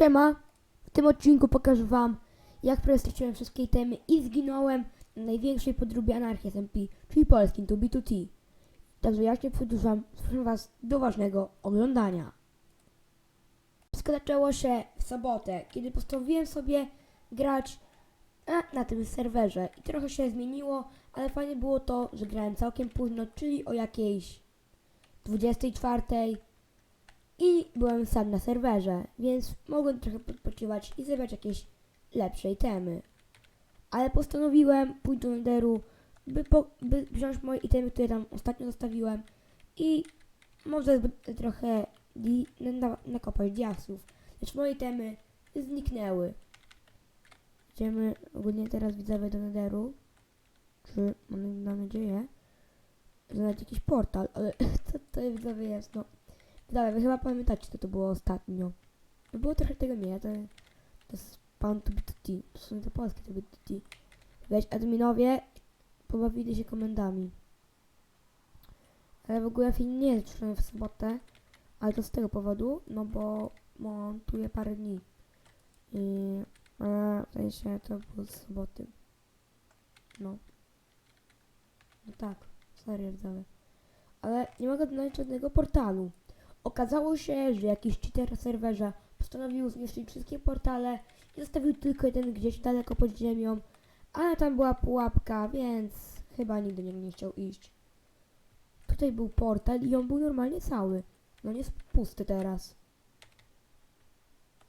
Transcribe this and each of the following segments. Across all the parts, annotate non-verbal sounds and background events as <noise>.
Siema! W tym odcinku pokażę wam, jak przestraciłem wszystkie itemy i zginąłem na największej podróbie anarchii SMP, czyli polskim to B2T. Także ja się przedłużam, proszę was do ważnego oglądania. Wszystko zaczęło się w sobotę, kiedy postanowiłem sobie grać a, na tym serwerze i trochę się zmieniło, ale fajnie było to, że grałem całkiem późno, czyli o jakiejś 24 i byłem sam na serwerze, więc mogłem trochę podpoczywać i zebrać jakieś lepsze itemy. Ale postanowiłem pójść do Netheru, by, po, by wziąć moje itemy, które tam ostatnio zostawiłem i może trochę di, na, nakopać diaksów. Lecz moje itemy zniknęły. Idziemy ogólnie teraz widzowie do Netheru. Czy mam, mam nadzieję, znaleźć jakiś portal, ale <laughs> co to widzowie jest, no. Dobra, wy chyba pamiętacie, co to było ostatnio. No było trochę tego nie, to, to jest pan to BTT. To są te polskie to BTT. Weź adminowie pobawili się komendami. Ale w ogóle film nie jest w sobotę, ale to z tego powodu, no bo montuję parę dni. I a, w sensie to było z soboty. No. No tak, serio widzowie. Ale nie mogę znaleźć żadnego portalu. Okazało się, że jakiś cheater na serwerze postanowił zniszczyć wszystkie portale i zostawił tylko jeden gdzieś daleko pod ziemią, ale tam była pułapka, więc chyba nigdy nie, nie chciał iść. Tutaj był portal i on był normalnie cały. No nie jest pusty teraz.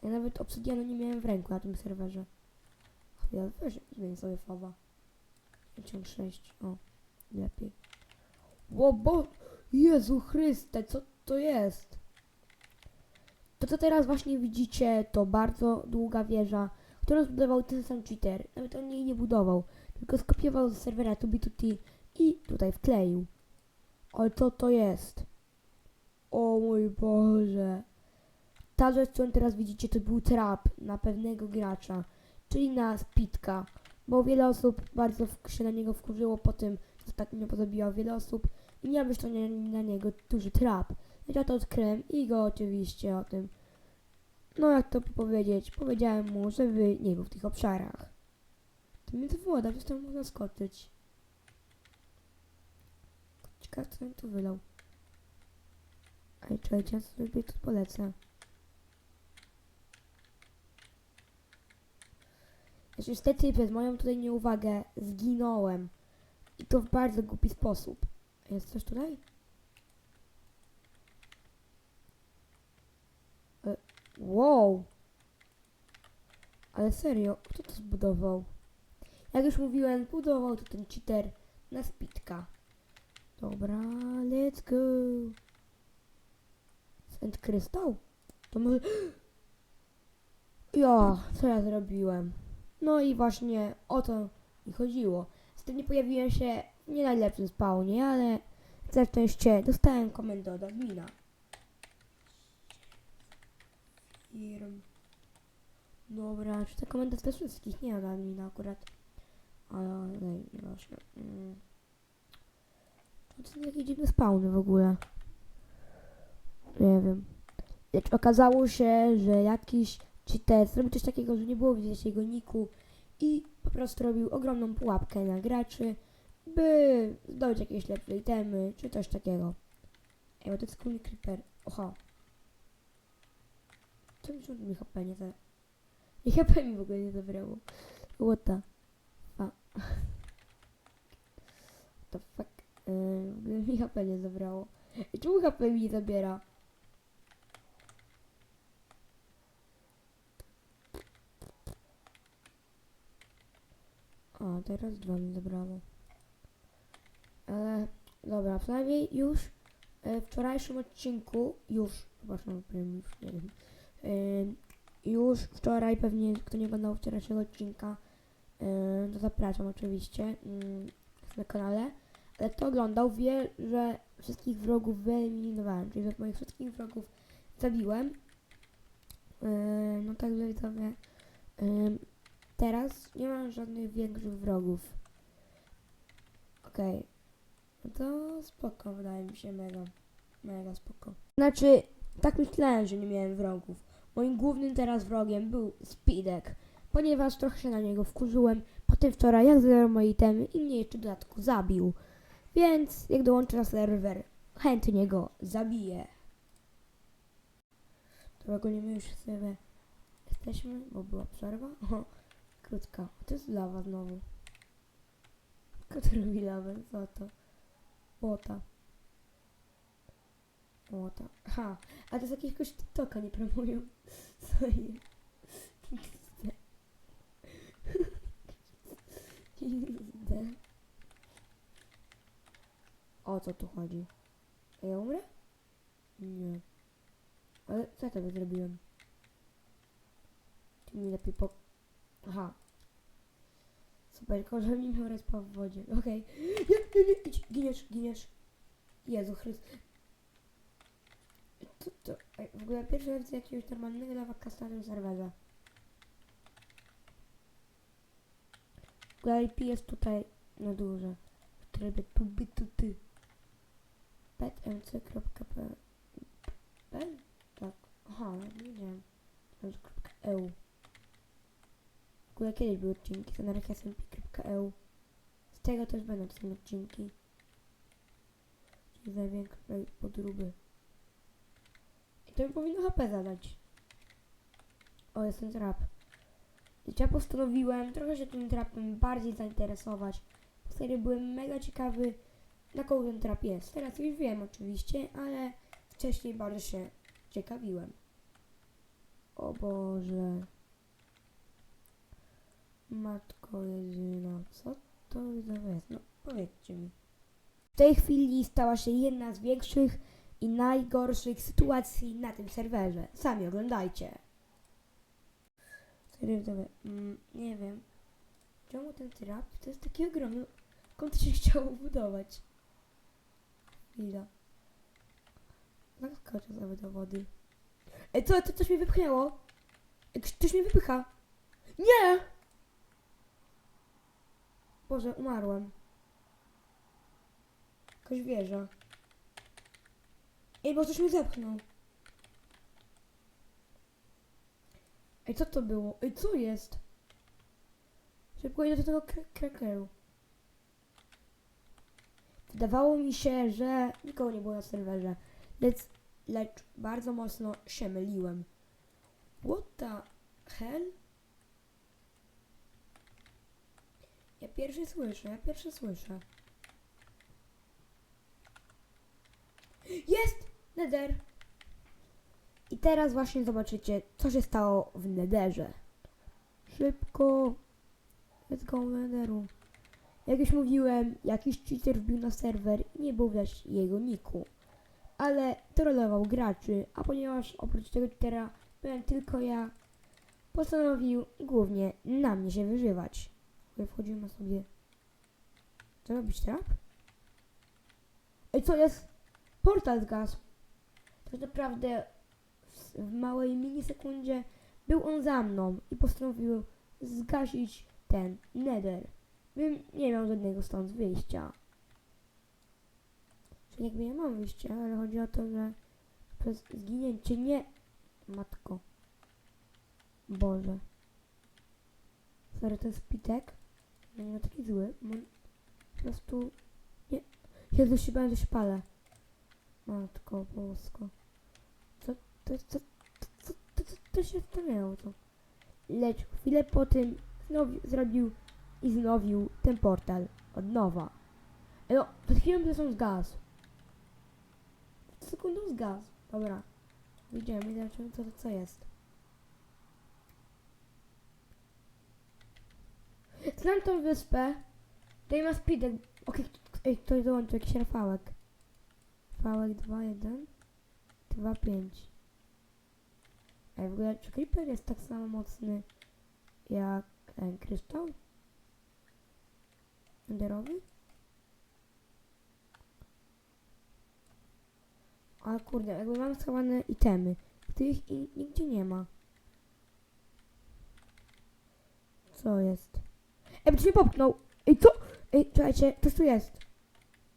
Ja nawet obsydianu nie miałem w ręku na tym serwerze. Ja weź zmień sobie fawa. 56, o, lepiej. Ło, bo... Jezu Chryste, co to jest? To co teraz właśnie widzicie, to bardzo długa wieża, którą zbudował ten sam cheater. Nawet on jej nie budował, tylko skopiował z serwera 2B2T i tutaj wkleił. Ale co to jest? O mój Boże. Ta rzecz, którą teraz widzicie, to był trap na pewnego gracza, czyli na Spitka, bo wiele osób bardzo się na niego wkurzyło po tym, co ostatnio pozabijał wiele osób i miał być to nie, na niego duży trap. Ja to odkryłem i go oczywiście o tym, no jak to powiedzieć, powiedziałem mu, żeby nie był w tych obszarach. To mnie woda, przecież tam można skoczyć. Ciekawe, co mi tu wylał. Ej, czekajcie, ja sobie tu polecę. Znaczy, niestety przez moją tutaj nieuwagę zginąłem. I to w bardzo głupi sposób. Jest coś tutaj? E, wow! Ale serio, kto to zbudował? Jak już mówiłem, budował to ten cheater na spitka. Dobra, let's go. Sand krystał? To może... <gasps> Ja, co ja zrobiłem? No i właśnie o to mi chodziło. Z nie pojawiłem się nie najlepszym spawnie, ale za szczęście dostałem komendę od admina. Firm. Dobra, czy ta komenda jest dla wszystkich? Nie od admina akurat. Ale nie, nieważne. Mm. To są jakieś dziwne spawny w ogóle. Nie wiem. Lecz okazało się, że jakiś cheater zrobił coś takiego, że nie było widać jego niku i po prostu robił ogromną pułapkę na graczy, by zdobyć jakieś lepsze itemy, czy coś takiego. Ej, bo to jest creeper. Oha. Co mi, mi HP nie za... I HP mi w ogóle nie zabrało. What the fuck. What the fuck. Yy, w ogóle mi HP nie zabrało. I czemu HP mi nie zabiera? A, teraz dwa mi zabrało. Ale, dobra, przynajmniej już e, w wczorajszym odcinku, już, przepraszam, już, nie wiem, już wczoraj pewnie, kto nie oglądał wczorajszego odcinka, e, to zapraszam oczywiście mm, na kanale, ale kto oglądał wie, że wszystkich wrogów wyeliminowałem, czyli że moich wszystkich wrogów zabiłem. E, no także widzowie, teraz nie mam żadnych większych wrogów. Okej. No to spoko, wydaje mi się mega. Mega spoko. Znaczy, tak myślałem, że nie miałem wrogów. Moim głównym teraz wrogiem był Speedek, ponieważ trochę się na niego wkurzyłem po tym wczoraj, jak zero moje itemy i mnie jeszcze dodatku zabił. Więc jak dołączę na serwer, chętnie go zabiję. To ogólnie my już sobie jesteśmy, bo była przerwa. Oho, krótka. To jest lawa znowu. Kto to robi lawę? Co to? Łota. Łota. Aha, a to z jakiegoś TikToka nie promują. Co? XD. XD. O co tu chodzi? A Ja umrę? Nie. Ale co ja tobie zrobiłem? Ty mi lepiej po... Aha. Super, że nie miał respa w wodzie. Okej. Nie, nie, nie, idź, giniesz, giniesz. Jezu Chryst. To, to, w ogóle pierwszy raz jakiegoś normalnego lawa kasta na tym serwerze. W ogóle IP jest tutaj na górze. W trybie tu by tu ty. petmc.pl Pl? Tak. Aha, nie wiedziałem. .eu W ogóle kiedyś były odcinki, to na smp.eu Z tego też będą te odcinki. Czyli największej podróby. To mi powinno HP zadać. O, jest ten trap. Ja postanowiłem trochę się tym trapem bardziej zainteresować. Po serii byłem mega ciekawy, na kogo ten trap jest. Teraz już wiem oczywiście, ale wcześniej bardzo się ciekawiłem. O Boże. Matko jedyna, co to za jest? No powiedzcie mi. W tej chwili stała się jedna z większych i najgorszych sytuacji na tym serwerze. Sami oglądajcie. Serio, mm, nie wiem. Czemu ten trap to jest taki ogromny? Skąd się <laughs> chciało budować? Chwila. Jak skoczę sobie do wody? Ej, co? To coś mnie wypchnęło? Ej, ktoś mnie wypycha. Nie! Boże, umarłem. Jakaś wieża. Ej, bo coś mnie zepchnął. Ej, co to było? Ej, co jest? Szybko idę do tego kra- krakeru. Wydawało mi się, że nikogo nie było na serwerze, lecz, lecz bardzo mocno się myliłem. What the hell? Ja pierwszy słyszę, ja pierwszy słyszę. Jest! Nether! I teraz właśnie zobaczycie, co się stało w Netherze. Szybko! Let's go Netheru. Jak już mówiłem, jakiś cheater wbił na serwer i nie było widać jego niku. Ale trollował graczy, a ponieważ oprócz tego cheatera byłem tylko ja, postanowił głównie na mnie się wyżywać. Wchodzimy sobie. Co robić trap? Ej, co jest? Portal zgasł. Tak naprawdę w, w małej minisekundzie był on za mną i postanowił zgasić ten nether. Bym nie miał żadnego stąd wyjścia. Czyli jakby ja mam wyjście, ale chodzi o to, że przez zginięcie nie... Matko. Boże. Sorry, to jest pitek. Ja nie taki zły. Po prostu... Nie. Jezu, się że się palę. Matko bosko. To, to, co, to, co to się stanęło to? Lecz chwilę po tym znowu zrobił i znowił ten portal od nowa. No, przed chwilą zresztą zgasł. Przed sekundą zgasł. Dobra. Widzimy, zobaczymy co to co jest. Znam tą wyspę. Tutaj ma speedek. Okej, ej, ktoś dołączył jakiś rafałek. Rafałek 2, 1, 2, 5. Ej, w ogóle czy creeper jest tak samo mocny jak ten kryształ? Enderowy? Ale kurde, jakby mam schowane itemy, których i nigdzie nie ma. Co jest? Ej, bo się popchnął! Ej, co? Ej, czekajcie, coś tu jest.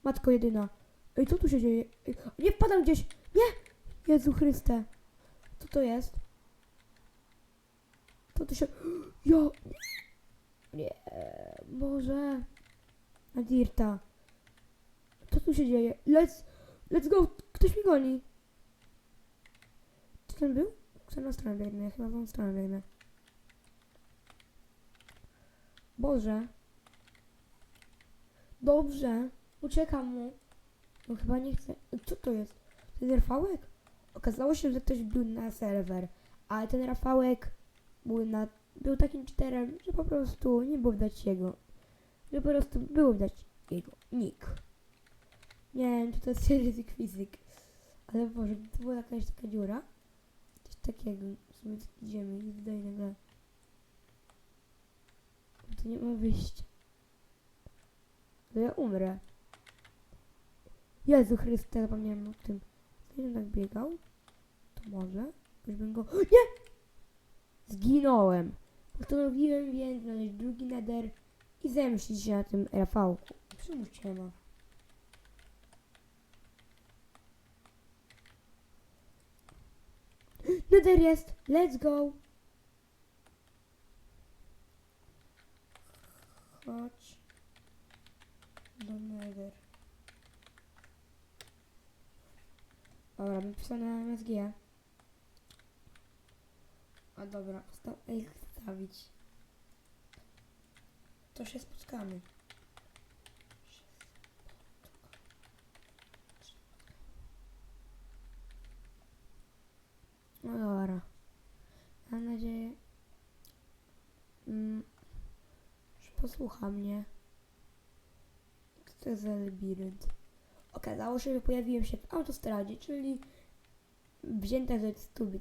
Matko jedyna. Ej, co tu się dzieje? Ej, nie wpadam gdzieś! Nie! Jezu Chryste. Co to jest? Co tu się... <gasps> Ja... Nie... Boże... Nadirta. Co tu się dzieje? Let's... Let's go! Ktoś mi goni. Czy ten był? W którą stronę biegnę? Ja chyba w tą stronę biegnę. Boże. Dobrze. Uciekam mu. No chyba nie chcę. Co to jest? Jest Rafałek? Okazało się, że ktoś był na serwer, ale ten Rafałek był, na, był takim cheaterem, że po prostu nie było widać jego. Że po prostu było widać jego nick. Nie wiem, czy to jest ryzyk fizyk. Ale Boże, to była jakaś taka dziura. Coś takiego. W sumie idziemy i wydaje nagle. To nie ma wyjścia. To ja umrę. Jezu Chryste, zapomniałem o tym. Gdybym tak biegał, to może już bym go... <gasps> Nie! Zginąłem. Postanowiłem więc znaleźć drugi nether i zemścić się na tym Rafałku. Czemu cię ma? Nether jest! Let's go! Chodź do nether. Dobra, wypisane MSG. A dobra, ich stawić. To się spotkamy. No dobra. Mam nadzieję, mm, że posłucha mnie. To jest za labirynt? Okazało się, że pojawiłem się w autostradzie, czyli wzięta rzecz z tubi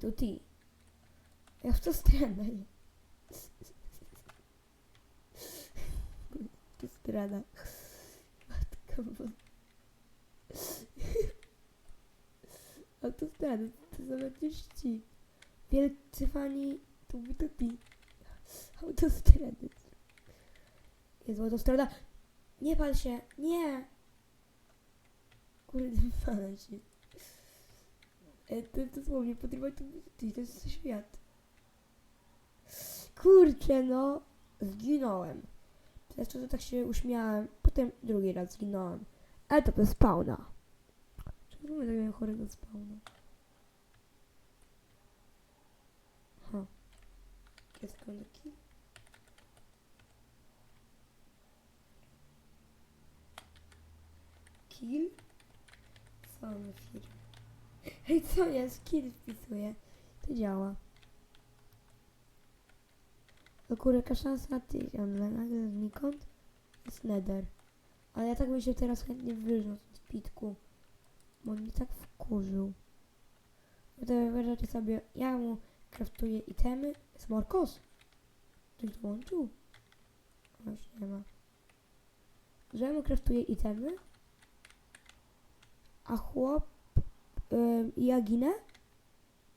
to T. Ja w autostradę. nie. <laughs> Autostrada. Matka bo... Autostrada, <laughs> to są jakieś ci. Wielcy fani tubi to T. Autostrady. Jest autostrada. Nie pal się, nie! Kurde, pana się. E, to dosłownie podrywać to ty, to jest świat. Kurczę, no. Zginąłem. Przez to, że tak się uśmiałem. Potem drugi raz zginąłem. Ale to bez spawna. Czemu tak chorego spawna? Ha. Jest kondoki? Kill? Co on? Hej, co jest? Kill wpisuję. To działa. To kurde, jaka szansa tysiąc, ale nagle znikąd jest nether. Ale ja tak bym się teraz chętnie wyżnął z pitku. Bo on mnie tak wkurzył. No to wyobraźcie sobie, ja mu kraftuję itemy. Jest Morkos. Ktoś dołączył? Właśnie nie ma. Że ja mu kraftuję itemy. A chłop ym, ja ginę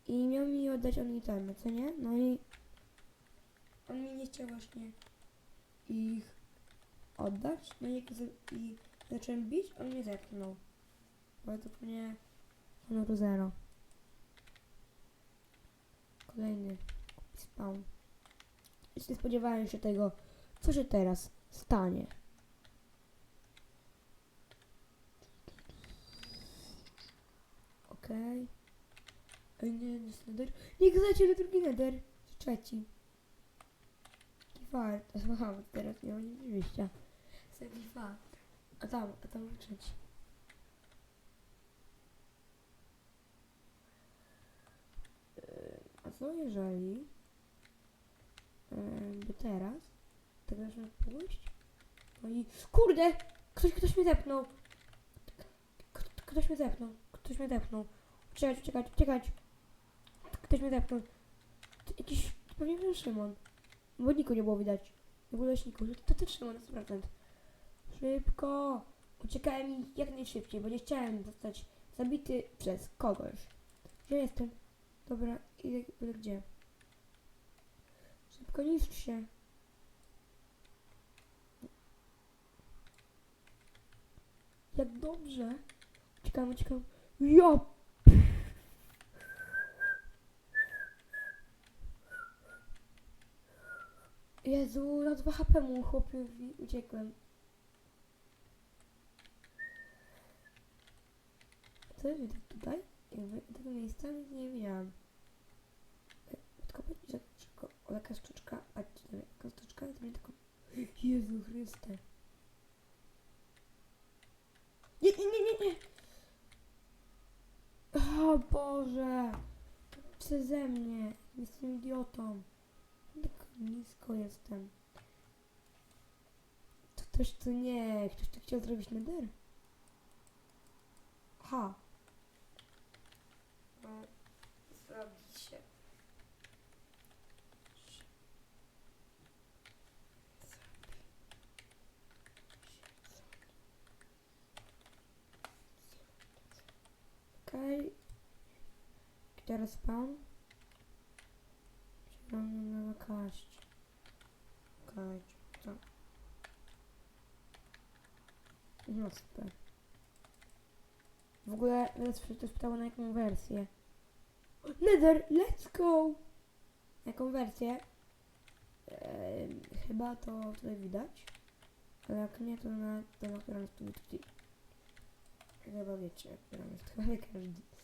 i miał mi oddać on itemy, co nie? No i on mi nie chciał właśnie ich oddać, no i, i zacząłem bić, on mnie zepchnął. Bo to pewnie honoru zero. Kolejny spawn. Nie spodziewałem się tego, co się teraz stanie. Okej. Ej, nie, nie jest nether. Nie gadajcie, że drugi nether. Trzeci. Fart. <laughs> Aha, teraz nie mam nic wyjścia. Fart. A tam, a tam trzeci. Yy, A co jeżeli yy, by teraz tak zacząłem pójść? No i kurde! Ktoś, ktoś mnie zepnął! Ktoś mnie zepnął. Ktoś mnie zepnął. Uciekać, uciekać, uciekać! Ktoś mnie zepnął. Jakiś, pewnie Szymon. Bo niku nie było widać. Nie było leśniku. To ty Szymon, na 100%. Szybko! Uciekałem jak najszybciej, bo nie chciałem zostać zabity przez kogoś. Gdzie jestem? Dobra, idę gdzie. Szybko niszcz się. Jak dobrze. Uciekam, uciekam. Ja! Jezu, na 2 HP mu chłopiowi uciekłem. Co jest widać tutaj? Jakby tego miejsca nic nie widziałam. Tylko powiedzieć, że szybko, o jaka sztuczka, czy nie, jaka sztuczka, to mnie tylko... Jezu Chryste. Nie, nie, nie, nie, nie! O Boże! Przeze mnie! Jestem idiotą. Tak nisko jestem. To też tu nie. Ktoś tu chciał zrobić nether? Ha. No, zrobić się. Okej. Okay. Teraz spawn. Zielony na kaść. Okej, to. No super. W ogóle teraz się ktoś pytał na jaką wersję. Nether, let's go! Jaką wersję? Ehm, chyba to tutaj widać. Ale jak nie, to na, to na którą tu tutaj. Chyba wiecie, która jest chyba wie każdy.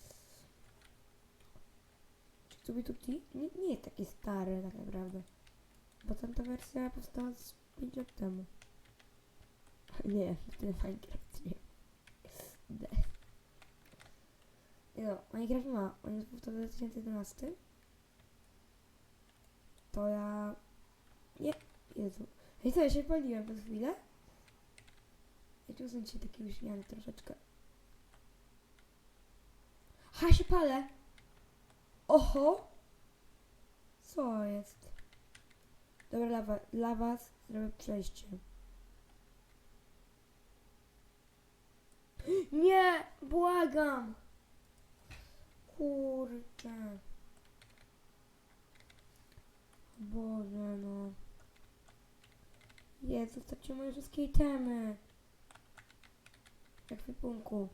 Czy Tubi Tutti nie, nie jest taki stary tak naprawdę. Bo tamta wersja powstała z 5 lat temu. <laughs> Nie, wtedy Minecraft nie. No, Minecraft ma, on jest w 2011. To ja... Nie, Jezu. I co, ja się paliłem przez chwilę? Ja tu są dzisiaj taki uśmiany troszeczkę. Ha, się palę! Oho! Co jest? Dobra, dla, dla was zrobię przejście. <gasps> Nie! Błagam! Kurczę. Boże no. Jezu, zostawcie moje wszystkie itemy. Ekwipunku.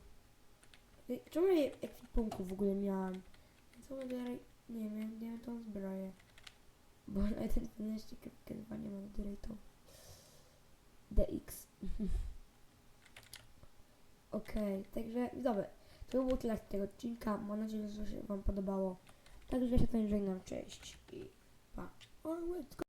Ej, Czemu ja ekwipunku w ogóle miałam? Co dalej? Nie wiem, nie wiem tą zbroję. Bo na ten 15 chyba nie mam to DX. <laughs> Okej, także dobra. To było tyle z tego odcinka. Mam nadzieję, że się Wam podobało. Także się tutaj żegnam. Cześć i pa. O, let's.